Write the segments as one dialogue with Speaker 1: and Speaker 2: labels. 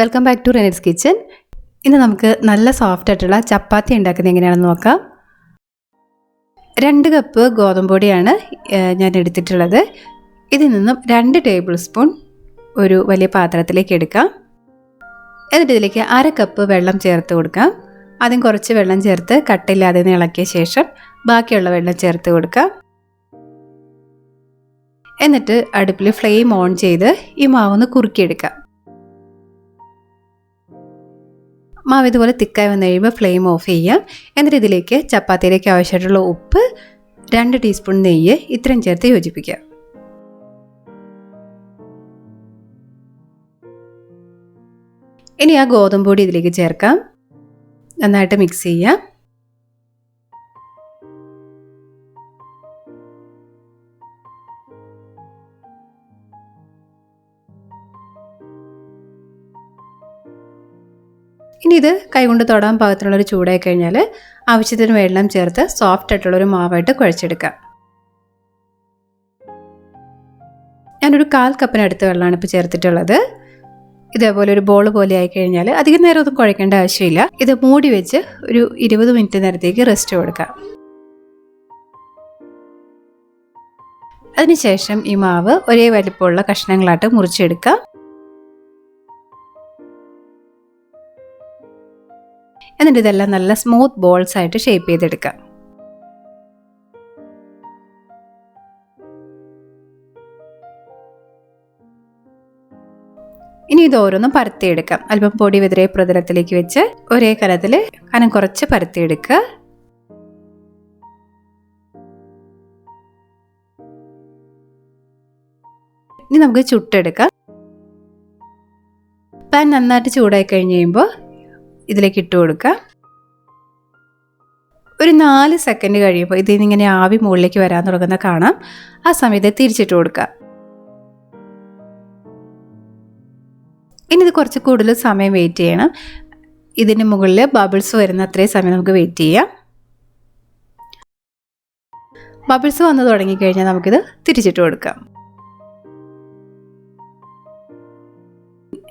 Speaker 1: Welcome back to Renit's kitchen ഇന്ന് നമുക്ക് നല്ല സോഫ്റ്റ് ആയിട്ടുള്ള ചപ്പാത്തി ഉണ്ടാക്കുന്നത് എങ്ങനെയാണെന്ന് നോക്കാം. രണ്ട് കപ്പ് ഗോതമ്പ് പൊടിയാണ് ഞാൻ എടുത്തിട്ടുള്ളത്. ഇതിൽ നിന്നും രണ്ട് ടേബിൾ സ്പൂൺ ഒരു വലിയ പാത്രത്തിലേക്ക് എടുക്കാം. എന്നിട്ട് ഇതിലേക്ക് അര കപ്പ് വെള്ളം ചേർത്ത് കൊടുക്കാം. ആദ്യം കുറച്ച് വെള്ളം ചേർത്ത് കട്ടില്ലാതെ ഇളക്കിയ ശേഷം ബാക്കിയുള്ള വെള്ളം ചേർത്ത് കൊടുക്കാം. എന്നിട്ട് അടുപ്പിൽ ഫ്ലെയിം ഓൺ ചെയ്ത് ഈ മാവൊന്ന് കുറുക്കിയെടുക്കാം. മാവ് ഇതുപോലെ തിക്കായി വന്നു കഴിയുമ്പോൾ ഫ്ലെയിം ഓഫ് ചെയ്യാം എന്നിട്ട് ഇതിലേക്ക് ചപ്പാത്തിയിലേക്ക് ആവശ്യമായിട്ടുള്ള ഉപ്പ് രണ്ട് ടീസ്പൂൺ നെയ്യ് ഇത്രയും ചേർത്ത് യോജിപ്പിക്കാം ഇനി ആ ഗോതമ്പ് പൊടി ഇതിലേക്ക് ചേർക്കാം. നന്നായിട്ട് മിക്സ് ചെയ്യാം ഇനി ഇത് കൈകൊണ്ട് തൊടാൻ പാകത്തിനുള്ള ഒരു ചൂടായി കഴിഞ്ഞാൽ ആവശ്യത്തിന് വെള്ളം ചേർത്ത് സോഫ്റ്റ് ആയിട്ടുള്ള ഒരു മാവായിട്ട് കുഴച്ചെടുക്കാം. ഞാനൊരു കാൽ കപ്പിനടുത്ത് വെള്ളമാണ് ഇപ്പോൾ ചേർത്തിട്ടുള്ളത്. ഇതേപോലെ ഒരു ബോൾ പോലെ ആയി കഴിഞ്ഞാൽ അധികം നേരം ഒന്നും കുഴക്കേണ്ട ആവശ്യമില്ല. ഇത് മൂടി വെച്ച് ഒരു ഇരുപത് മിനിറ്റ് നേരത്തേക്ക് റെസ്റ്റ് കൊടുക്കാം. അതിനുശേഷം ഈ മാവ് ഒരേ വലിപ്പമുള്ള കഷ്ണങ്ങളായിട്ട് മുറിച്ചെടുക്കാം. എന്നിട്ട് ഇതെല്ലാം നല്ല സ്മൂത്ത് ബോൾസ് ആയിട്ട് ഷേപ്പ് ചെയ്തെടുക്കുക. ഇനി ഇത് ഓരോന്നും പരത്തിയെടുക്കാം. അല്പം പൊടി വിതിരെ പ്രതലത്തിലേക്ക് വെച്ച് ഒരേ കലത്തിൽ കനം കുറച്ച് പരത്തിയെടുക്കുക. ഇനി നമുക്ക് ചുട്ടെടുക്കാം. പാൻ നന്നായിട്ട് ചൂടായി കഴിഞ്ഞ് കഴിയുമ്പോൾ ഇതിലേക്ക് ഇട്ട് കൊടുക്കുക. ഒരു നാല് സെക്കൻഡ് കഴിയുമ്പോൾ ഇങ്ങനെ ആവി മുകളിലേക്ക് വരാൻ തുടങ്ങുന്ന കാണാം. ആ സമയത്ത് തിരിച്ചിട്ട് കൊടുക്കുക. ഇനി ഇത് കുറച്ച് കൂടുതൽ സമയം വെയിറ്റ് ചെയ്യണം. ഇതിന് മുകളിൽ ബബിൾസ് വരുന്ന അത്രയും സമയം നമുക്ക് വെയിറ്റ് ചെയ്യാം. ബബിൾസ് വന്ന് തുടങ്ങിക്കഴിഞ്ഞാൽ നമുക്കിത് തിരിച്ചിട്ട് കൊടുക്കാം.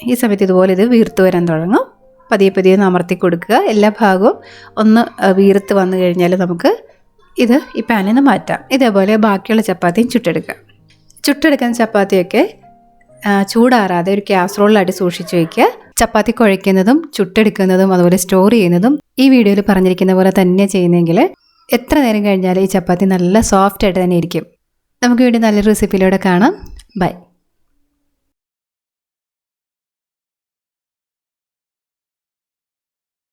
Speaker 1: ഈ സമയത്ത് ഇതുപോലെ ഇത് വീർത്ത് വരാൻ തുടങ്ങും. പതിയെ പതിയെ ഒന്ന് അമർത്തി കൊടുക്കുക. എല്ലാ ഭാഗവും ഒന്ന് വീർത്ത് വന്നു കഴിഞ്ഞാൽ നമുക്ക് ഇത് ഈ പാനിൽ നിന്ന് മാറ്റാം. ഇതേപോലെ ബാക്കിയുള്ള ചപ്പാത്തിയും ചുട്ടെടുക്കുക. ചുട്ടെടുക്കുന്ന ചപ്പാത്തിയൊക്കെ ചൂടാറാതെ ഒരു കാസറോളിലായിട്ട് സൂക്ഷിച്ചു വയ്ക്കുക ചപ്പാത്തി കുഴയ്ക്കുന്നതും ചുട്ടെടുക്കുന്നതും അതുപോലെ സ്റ്റോർ ചെയ്യുന്നതും ഈ വീഡിയോയിൽ പറഞ്ഞിരിക്കുന്ന പോലെ തന്നെ ചെയ്യുന്നെങ്കിൽ എത്ര നേരം കഴിഞ്ഞാൽ ഈ ചപ്പാത്തി നല്ല സോഫ്റ്റ് ആയിട്ട് തന്നെ ഇരിക്കും. നമുക്ക് വീണ്ടും നല്ലൊരു റെസിപ്പിയിലൂടെ കാണാം. ബൈ